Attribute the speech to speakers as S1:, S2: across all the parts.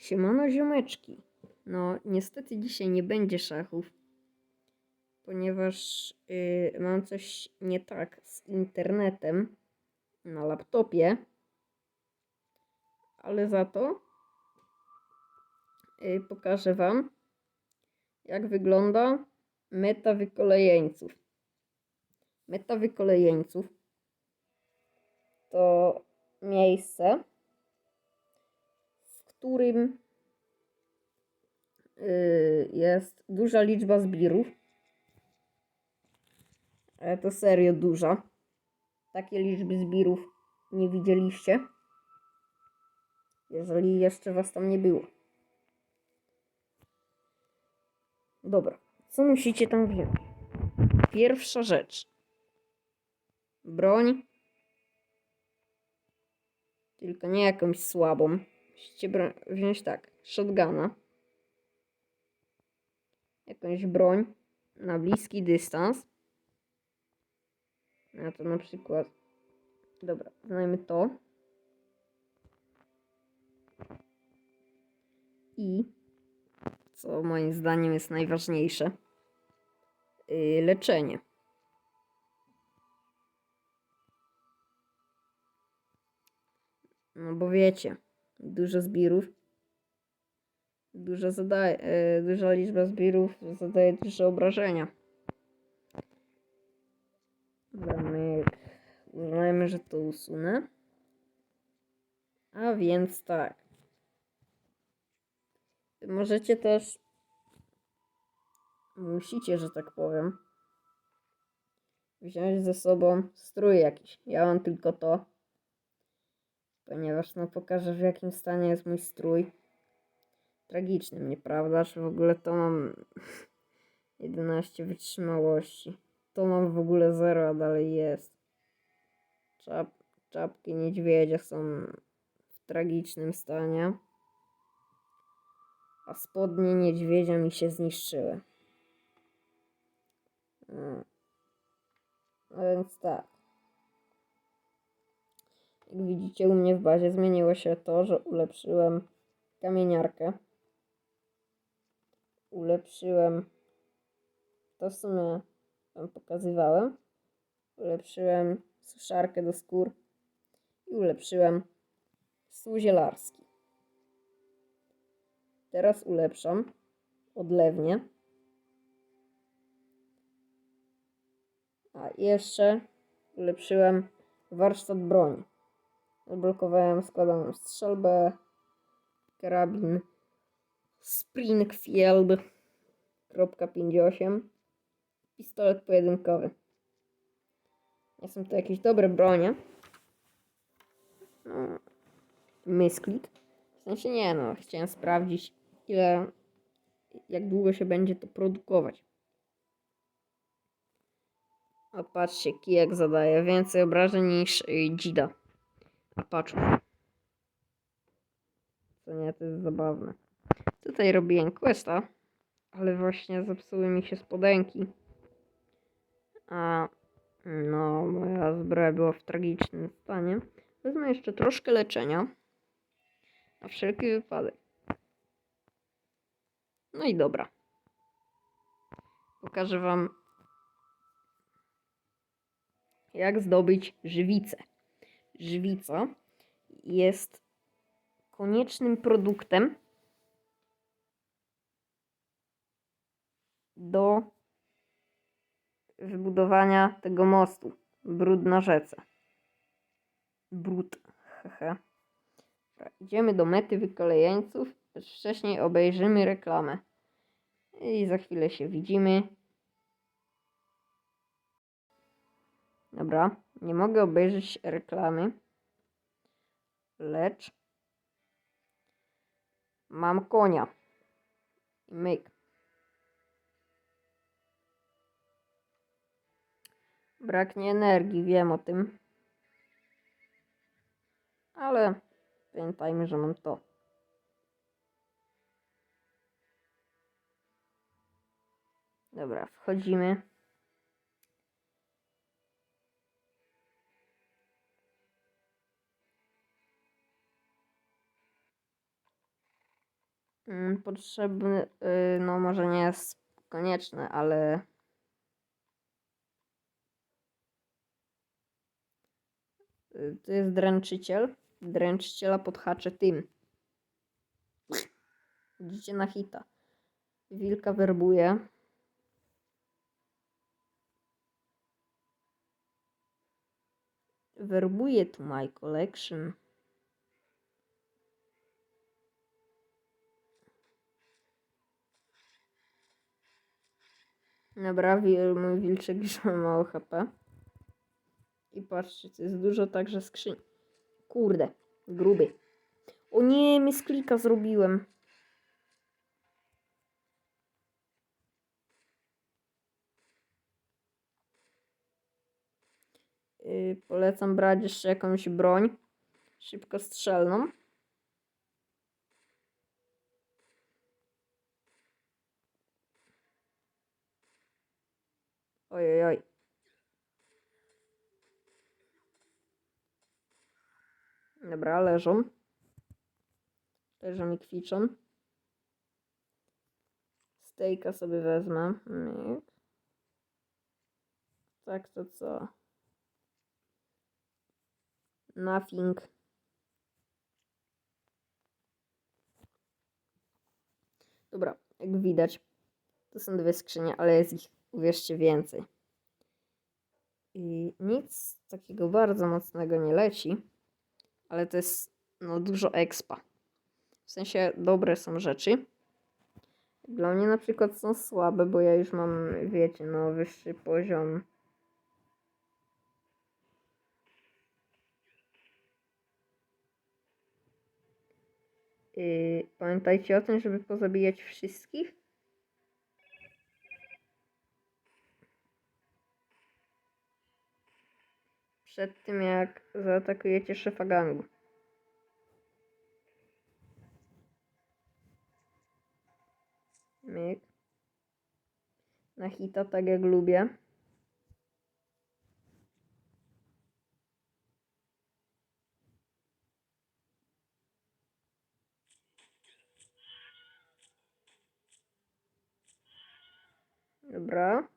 S1: Siemano ziomeczki. No, niestety dzisiaj nie będzie szachów, ponieważ y, mam coś nie tak z internetem na laptopie, ale za to y, pokażę Wam, jak wygląda meta wykolejeńców. Meta wykolejeńców to miejsce, którym y, jest duża liczba zbirów. Ale to serio duża. Takie liczby zbirów nie widzieliście. Jeżeli jeszcze was tam nie było. Dobra, co musicie tam wziąć? Pierwsza rzecz. Broń. Tylko nie jakąś słabą. Musicie wziąć tak. Shotguna. Jakąś broń na bliski dystans. A to na przykład. Dobra, znajmy to. I co moim zdaniem jest najważniejsze. Yy, leczenie. No bo wiecie, dużo zbirów. Dużo zadaje, e, duża liczba zbirów zadaje duże obrażenia. Damy, uznajmy, że to usunę. A więc tak. Możecie też. Musicie, że tak powiem. Wziąć ze sobą strój jakiś. Ja mam tylko to. Ponieważ no pokażę w jakim stanie jest mój strój. Tragicznym, nieprawdaż? W ogóle to mam 11 wytrzymałości. To mam w ogóle 0, a dalej jest. Czap, czapki niedźwiedzia są w tragicznym stanie. A spodnie niedźwiedzia mi się zniszczyły. No, no więc tak. Jak widzicie u mnie w bazie zmieniło się to, że ulepszyłem kamieniarkę. Ulepszyłem to w sumie wam pokazywałem. Ulepszyłem suszarkę do skór i ulepszyłem stół zielarski. Teraz ulepszam odlewnie. A jeszcze ulepszyłem warsztat broni. Odblokowałem składaną strzelbę, karabin Springfield .58 pistolet pojedynkowy. Nie są to jakieś dobre bronie. No, Misklit. W sensie nie no, chciałem sprawdzić ile, jak długo się będzie to produkować. O, patrzcie, kijek zadaje więcej obrażeń niż y, dzida. A patrz. Co nie, to jest zabawne. Tutaj robiłem questa, ale właśnie zepsuły mi się spodenki. A no, moja zbroja była w tragicznym stanie. Wezmę jeszcze troszkę leczenia. Na wszelki wypadek. No i dobra. Pokażę Wam, jak zdobyć żywicę. Żywica jest koniecznym produktem do wybudowania tego mostu. Brud na rzece. Brud. Hehe. Dobra, Idziemy do mety wykolejeńców. Wcześniej obejrzymy reklamę. I za chwilę się widzimy. Dobra, nie mogę obejrzeć reklamy. Lecz mam konia. I myk. Braknie energii, wiem o tym. Ale pamiętajmy, że mam to. Dobra, wchodzimy. Potrzebny, y, no może nie jest konieczny, ale y, to jest dręczyciel. Dręczyciela podhaczę tym. Idziecie na hita. Wilka werbuje. Werbuje to my collection. Dobra, mój wilczek już ma mało HP. I patrzcie, jest dużo także skrzyń. Kurde, gruby. O nie, mi klika zrobiłem. Yy, polecam brać jeszcze jakąś broń szybkostrzelną. Ojej, oj. Dobra, leżą. Leżą i kwiczą. Stejka sobie wezmę. Tak, to co? Nothing. Dobra, jak widać, to są dwie skrzynie, ale jest ich, uwierzcie, więcej. I nic takiego bardzo mocnego nie leci, ale to jest no, dużo expa. W sensie dobre są rzeczy. Dla mnie na przykład są słabe, bo ja już mam, wiecie, no wyższy poziom. Pamiętajcie o tym, żeby pozabijać wszystkich. Przed tym jak zaatakujecie szefa gangu. Myk. Na hita, tak jak lubię. Dobra.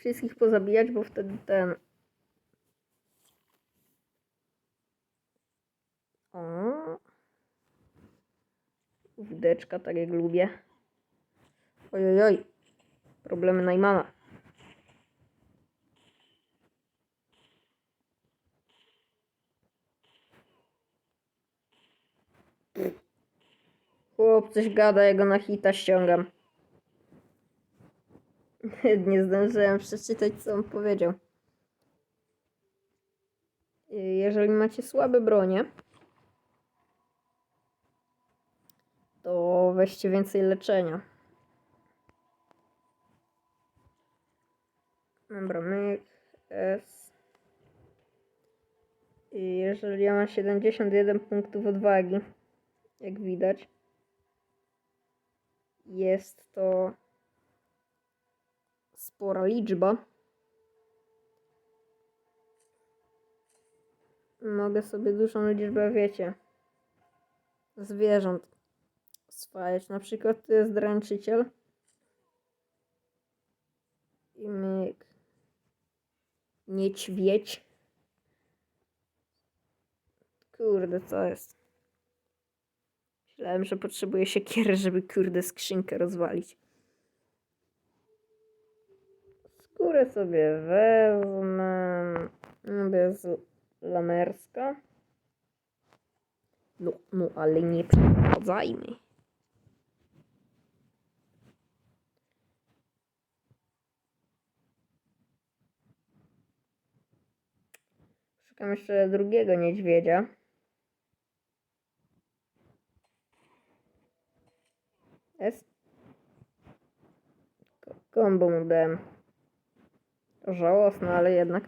S1: Wszystkich pozabijać, bo wtedy ten. O. Wódeczka, tak jak lubię. Ojojoj. Oj. Problemy Najmana. Chłop coś gada, ja go na hita ściągam. Nie zdążyłem przeczytać, co on powiedział. Jeżeli macie słabe bronie, to weźcie więcej leczenia. Dobra, myk, S. I jeżeli ja mam 71 punktów odwagi, jak widać, jest to spora liczba. Mogę sobie dużą liczbę, wiecie, zwierząt swajać. Na przykład tu jest dręczyciel. I myk. Niedźwiedź. Kurde, co jest? Myślałem, że potrzebuję siekiery, żeby kurde skrzynkę rozwalić. Skórę sobie wezmę. Bez lamerska. No, no, ale nie przeszkadzajmy. Szukam jeszcze drugiego niedźwiedzia. Jest. Ko- Kombo mu dałem. Żałosne, ale jednak.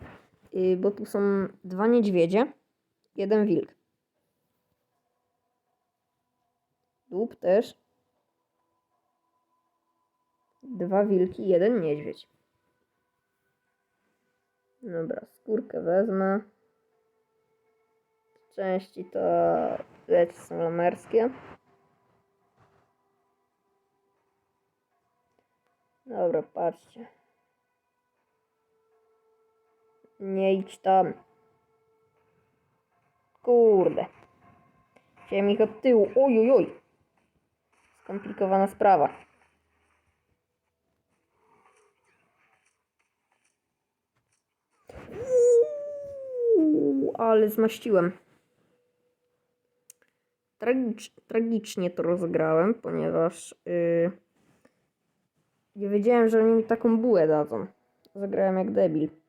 S1: I, bo tu są dwa niedźwiedzie, jeden wilk. Dób też. Dwa wilki, jeden niedźwiedź. Dobra, skórkę wezmę. Z części to Wiecie, są lamerskie. Dobra, patrzcie. Nie idź tam. Kurde. Chciałem ich od tyłu. Oj, oj. Skomplikowana sprawa. Ale zmaściłem. Tragicz, tragicznie to rozegrałem, ponieważ yy, nie wiedziałem, że oni mi taką bułę dadzą. Zagrałem jak debil.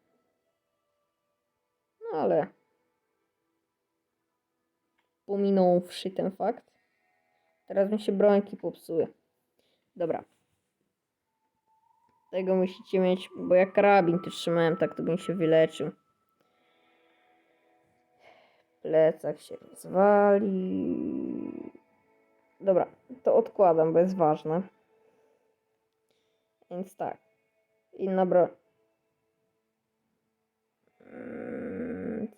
S1: Ale pominąwszy ten fakt, teraz mi się brońki popsuły. Dobra. Tego musicie mieć, bo jak karabin tu trzymałem, tak to bym się wyleczył. Plecak się rozwali. Dobra, to odkładam, bo jest ważne. Więc tak. Inna broń.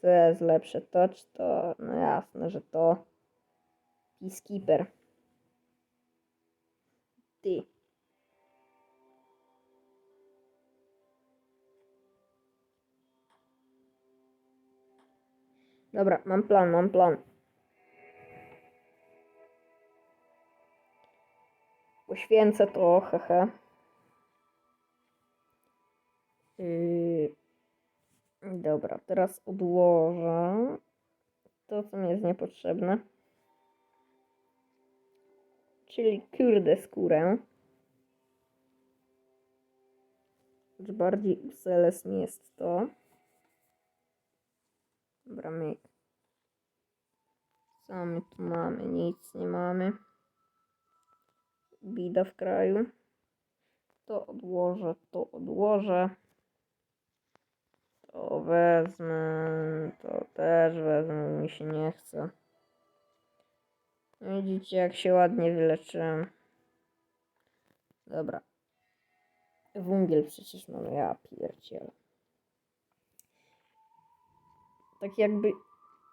S1: Jest lepsze? To czy to? No jasne, że to. Peacekeeper. Ty. Dobra, mam plan, mam plan. Poświęcę to, hehe. Yy, dobra, teraz odłożę to, co mi jest niepotrzebne. Czyli kurde skórę. Lecz bardziej useless mi jest to. Dobra, my. Co my tu mamy? Nic nie mamy. Bida w kraju. To odłożę, to odłożę. To wezmę, to też wezmę, mi się nie chce. Widzicie, jak się ładnie wyleczyłem. Dobra. Wungiel przecież mamy, ja pierdzielę. Tak jakby,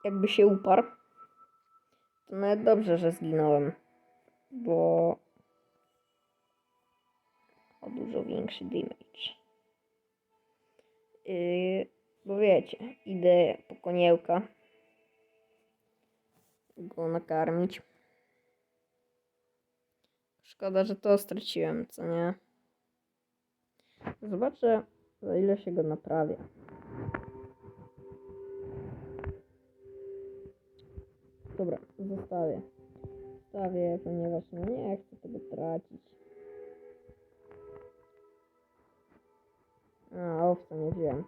S1: jakby się uparł. To nawet dobrze, że zginąłem. Bo... O dużo większy damage. Yy, bo wiecie, idę po koniełka. Go nakarmić. Szkoda, że to straciłem, co nie? Zobaczę, za ile się go naprawia. Dobra, zostawię. Zostawię, ponieważ no nie chcę tego tracić. A, owca nie wziąłem.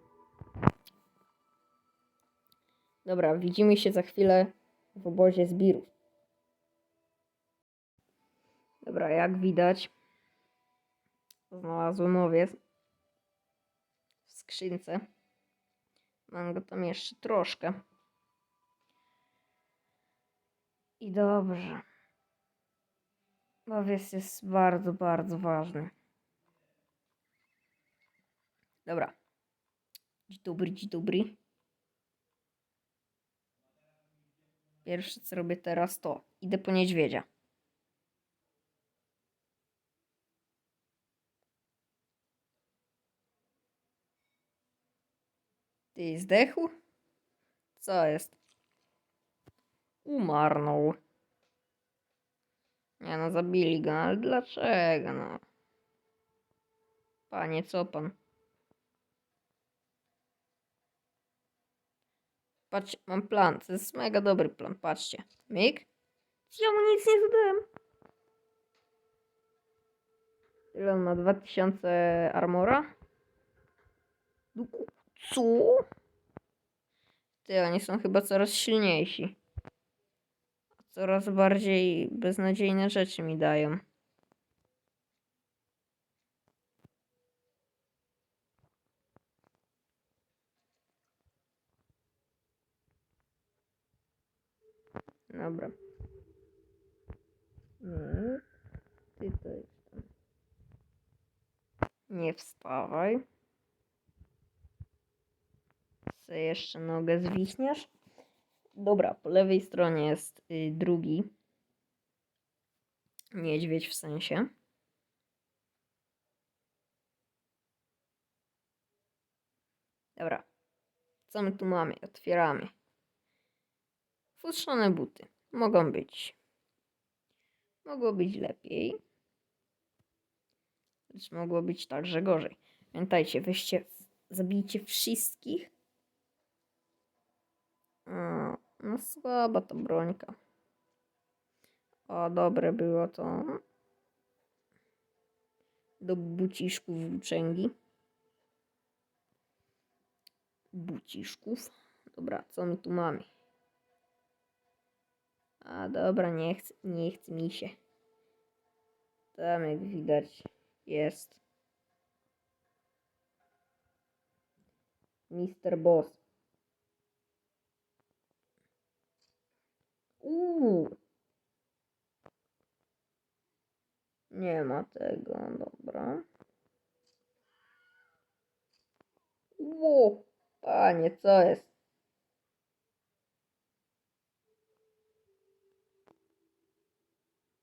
S1: Dobra, widzimy się za chwilę w obozie zbirów. Dobra, jak widać, znalazłem owiec w skrzynce. Mam go tam jeszcze troszkę. I dobrze. Owiec jest bardzo, bardzo ważny. Dobra. Dzień dobry, dzień dobry. Pierwsze co robię teraz to idę po niedźwiedzia. Ty zdechł? Co jest? Umarnął. Nie no, zabili go, ale dlaczego no? Panie, co pan? Patrz, mam plan. To jest mega dobry plan. Patrzcie. Myk. Ja mu nic nie zadałem. Ile on ma? 2000 armora? No Co? Ty, oni są chyba coraz silniejsi. Coraz bardziej beznadziejne rzeczy mi dają. Dobra. Nie. Ty to jest tam. Nie wstawaj. Se jeszcze nogę zwiśniesz. Dobra, po lewej stronie jest y, drugi niedźwiedź w sensie. Dobra. Co my tu mamy? Otwieramy. Futrzone buty. Mogą być. Mogło być lepiej. Lecz mogło być także gorzej. Pamiętajcie, weźcie, zabijcie wszystkich. No słaba ta brońka. O, dobre było to. Do buciszków włóczęgi. Buciszków. Dobra, co my tu mamy? A dobra, nie chce, nie chce mi się. Tam jak widać jest Mister Boss. Uuu. Nie ma tego, dobra. Ło, panie, co jest?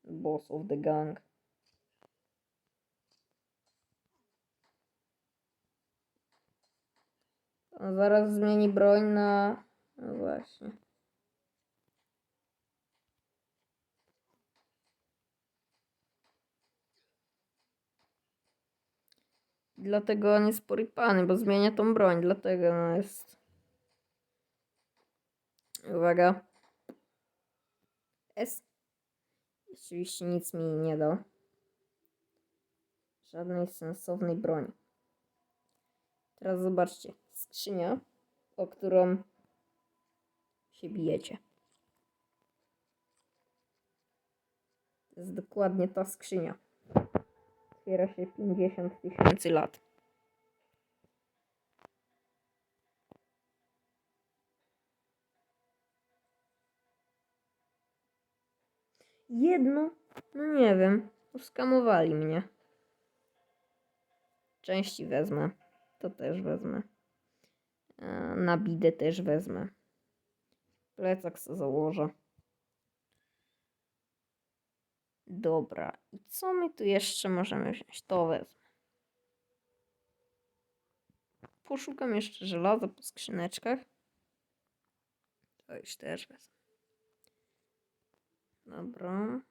S1: Boss of the gang. Zaraz zmieni broń na... No właśnie. Dlatego on jest porypany, bo zmienia tą broń, dlatego no jest... Uwaga. S. Oczywiście nic mi nie dał. Żadnej sensownej broni. Teraz zobaczcie. Skrzynia, o którą się bijecie. To jest dokładnie ta skrzynia. Otwiera się 50 tysięcy lat. Jedno? No nie wiem. Skamowali mnie. Części wezmę. To też wezmę. E, Na bidę też wezmę. Plecak sobie założę. Dobra. I co my tu jeszcze możemy wziąć? To wezmę. Poszukam jeszcze żelaza po skrzyneczkach. To już też wezmę. Dobra.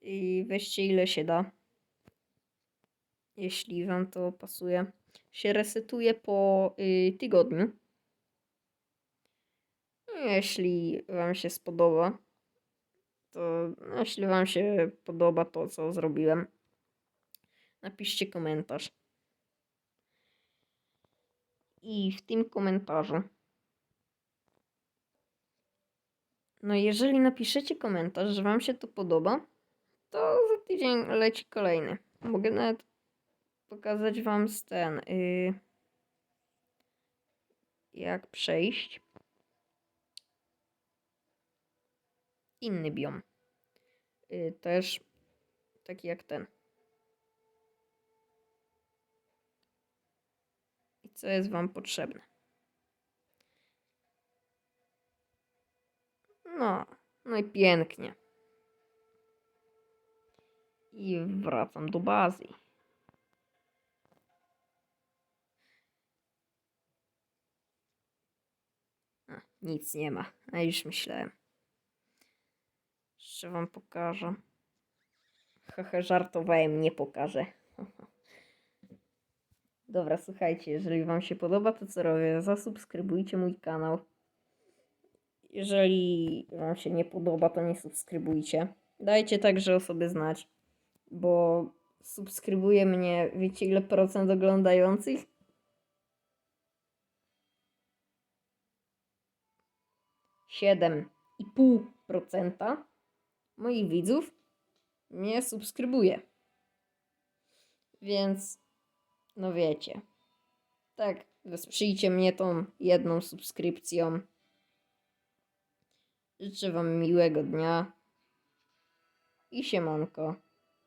S1: I weźcie ile się da. Jeśli wam to pasuje. Się resetuje po y, tygodniu. Jeśli wam się spodoba, to no, jeśli wam się podoba to, co zrobiłem, napiszcie komentarz. I w tym komentarzu No jeżeli napiszecie komentarz, że wam się to podoba, to za tydzień leci kolejny. Mogę nawet pokazać wam ten, yy, jak przejść inny biom. Yy, też taki jak ten. I co jest wam potrzebne. No, no i pięknie. I wracam do bazy. A, nic nie ma. A już myślałem. Jeszcze wam pokażę. Haha, żartowałem, nie pokażę. Dobra, słuchajcie, jeżeli wam się podoba to co robię, zasubskrybujcie mój kanał. Jeżeli Wam się nie podoba, to nie subskrybujcie. Dajcie także o sobie znać, bo subskrybuje mnie, wiecie ile procent oglądających? Siedem i pół procenta moich widzów mnie subskrybuje. Więc, no wiecie, tak, wesprzyjcie mnie tą jedną subskrypcją. Życzę Wam miłego dnia i siemanko.